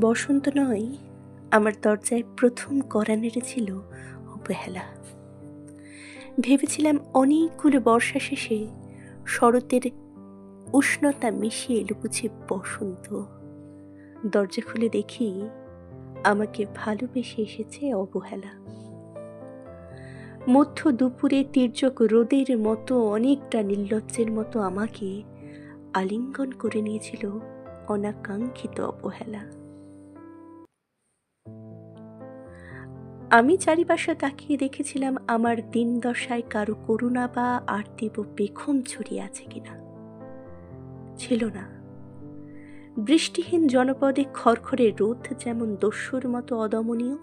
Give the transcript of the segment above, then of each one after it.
বসন্ত নয়, আমার দরজায় প্রথম কড়া নেড়েছিল অবহেলা। ভেবেছিলাম অনেকগুলো বর্ষা শেষে শরতের উষ্ণতা মিশিয়ে লুকুছে বসন্ত। দরজা খুলে দেখি আমাকে ভালোবেসে এসেছে অবহেলা। মধ্য দুপুরে তীর্যক রোদের মতো অনেকটা নির্লজ্জের মতো আমাকে আলিঙ্গন করে নিয়েছিল অনাকাঙ্ক্ষিত অবহেলা। আমি চারিপাশে তাকিয়ে দেখেছিলাম আমার দিন দশায় কারও করুণা বা আর্তিব বেখম ছড়িয়ে আছে কিনা। ছিল না। বৃষ্টিহীন জনপদে খড়খড়ে রোদ যেমন দস্যুর মতো অদমনীয়,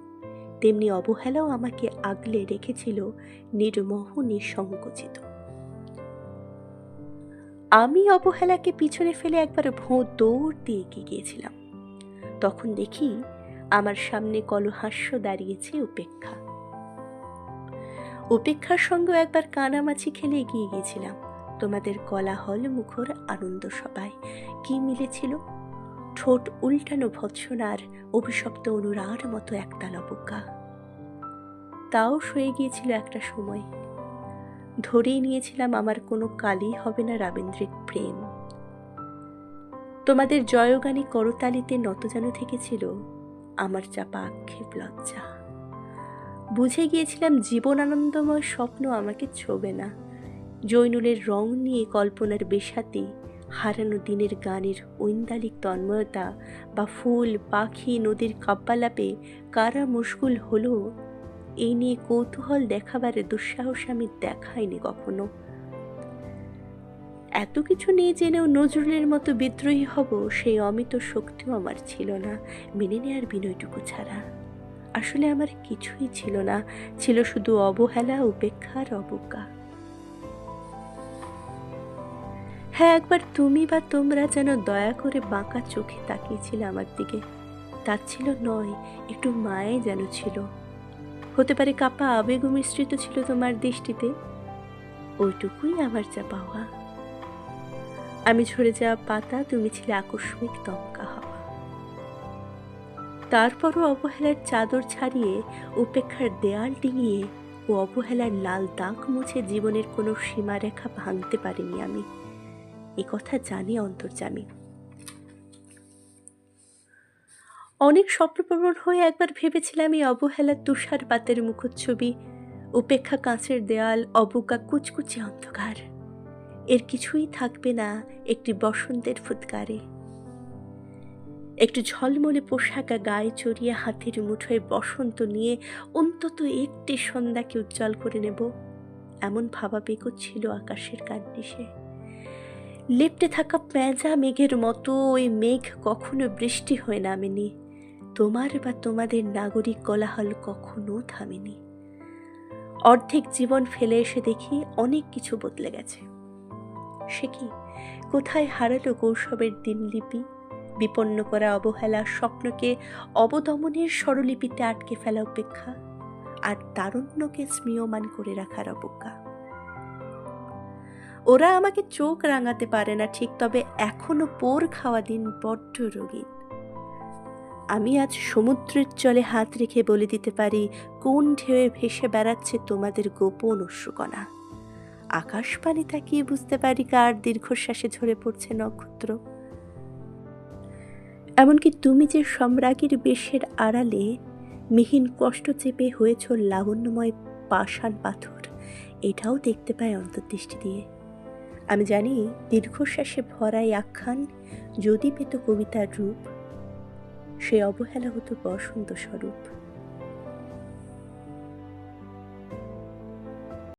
তেমনি অবহেলাও আমাকে আগলে রেখেছিল নির্মোহ নিঃসংকোচিত। আমি অবহেলাকে পিছনে ফেলে একবার ভোঁ দৌড় দিয়ে গিয়েছিলাম। তখন দেখি আমার সামনে কলহাস্য দাঁড়িয়েছে উপেক্ষা। উপেক্ষার সঙ্গে একবার কানামাছি খেলে এগিয়ে গিয়েছিলাম। তোমাদের কলাহল, মুখর আনন্দ সবাই কি মিলেছিল? ঠোঁট উল্টানো ভৎসনার অভিশপ্ত অনুরার মতো একতাল অবজ্ঞা। তাও সয়ে গিয়েছিল একটা সময়। ধরেই নিয়েছিলাম আমার কোনো কালই হবে না রাবেন্দ্রিক প্রেম। তোমাদের জয়গানী করতালিতে নত যেন থেকেছিল আমার চাপা আক্ষেপ লজ্জা। বুঝে গিয়েছিলাম জীবন আনন্দময় স্বপ্ন আমাকে ছোবে না। জৈনুলের রং নিয়ে কল্পনার বেশাতে হারানো দিনের গানের ঐন্দালিক তন্ময়তা বা ফুল, পাখি, নদীর কাব্যালাপে কারা মুশকুল হলো এই নিয়ে কৌতূহল দেখাবার দুঃসাহস আমি দেখাইনি কখনো। এত কিছু নিয়ে জেনেও নজরুলের মতো বিদ্রোহী হব সেই অমিত শক্তিও আমার ছিল না, মেনে নেয়ার বিনয়টুকু ছাড়া। আসলে আমার কিছুই ছিল না, ছিল শুধু অবহেলা উপেক্ষার অবজ্ঞা। হ্যাঁ একবার তুমি বা তোমরা যেন দয়া করে বাঁকা চোখে তাকিয়েছিলে আমার দিকে। তার ছিল নয়, একটু মায়ে যেন ছিল। হতে পারে কাপা আবেগ মিশ্রিত ছিল তোমার দৃষ্টিতে। ওইটুকুই আমার যা পাওয়া আমি ঝরে যাওয়া পাতা তুমি ছিলে আকস্মিক দমকা হওয়া। তারপরও অবহেলার চাদর ছাড়িয়ে, উপেক্ষার দেয়াল ডিঙিয়ে ও অবহেলার লাল দাগ মুছে জীবনের কোনো সীমারেখা ভাঙতে পারিনি আমি। এ কথা জানি অন্তর্জামী অনেক স্বপ্নপ্রবণ হয়ে একবার ভেবেছিলাম এই অবহেলার তুষারপাতের মুখচ্ছবি, উপেক্ষা কাঁচের দেয়াল, অবকা কুচকুচে অন্ধকার। এর কিছুই থাকবে না একটি বসন্তের ফুৎকারে। একটু ঝলমলে পোশাকা গায়ে চড়িয়ে হাতের মুঠোয় বসন্ত নিয়ে অন্তত একটি সন্ধ্যাকে উজ্জ্বল করে নেব, এমন ভাবাবেগ ছিল আকাশের কান্নিসে লেপটে থাকা পেঁজা মেঘের মতো, ওই মেঘ কখনো বৃষ্টি হয়ে নামেনি। তোমার বা তোমাদের নাগরিক কোলাহল কখনো থামেনি। অর্ধেক জীবন ফেলে এসে দেখি অনেক কিছু বদলে গেছে। সে কি? কোথায় হারালো কৌশবের দিনলিপি বিপন্ন করা অবহেলা স্বপ্নকে অবদমনের স্বরলিপিতে আটকে ফেলা অপেক্ষা আর তারুণ্যকে স্মীয়মান করে রাখার অবজ্ঞা। ওরা আমাকে চোখ রাঙাতে পারে না ঠিক, তবে এখনও পোর খাওয়া দিন বড্ড রোগীন আমি আজ সমুদ্রের জলে হাত রেখে বলে দিতে পারি, কোন ঢেউয়ে ভেসে বেড়াচ্ছে তোমাদের গোপন অশ্রুকণা আকাশ পানি তাকিয়ে বুঝতে পারি কার দীর্ঘশ্বাসে ঝরে পড়ছে নক্ষত্র? এমনকি তুমি যে সম্রাগীর বেশের আড়ালে মিহিন কষ্ট চেপে হয়েছ লাবণ্যময় পাষাণ পাথর, এটাও দেখতে পায় অন্তর্দৃষ্টি দিয়ে। আমি জানি দীর্ঘশ্বাসে ভরাই আখ্যান যদি পেত কবিতার রূপ, সে অবহেলা হতো বসন্ত স্বরূপ।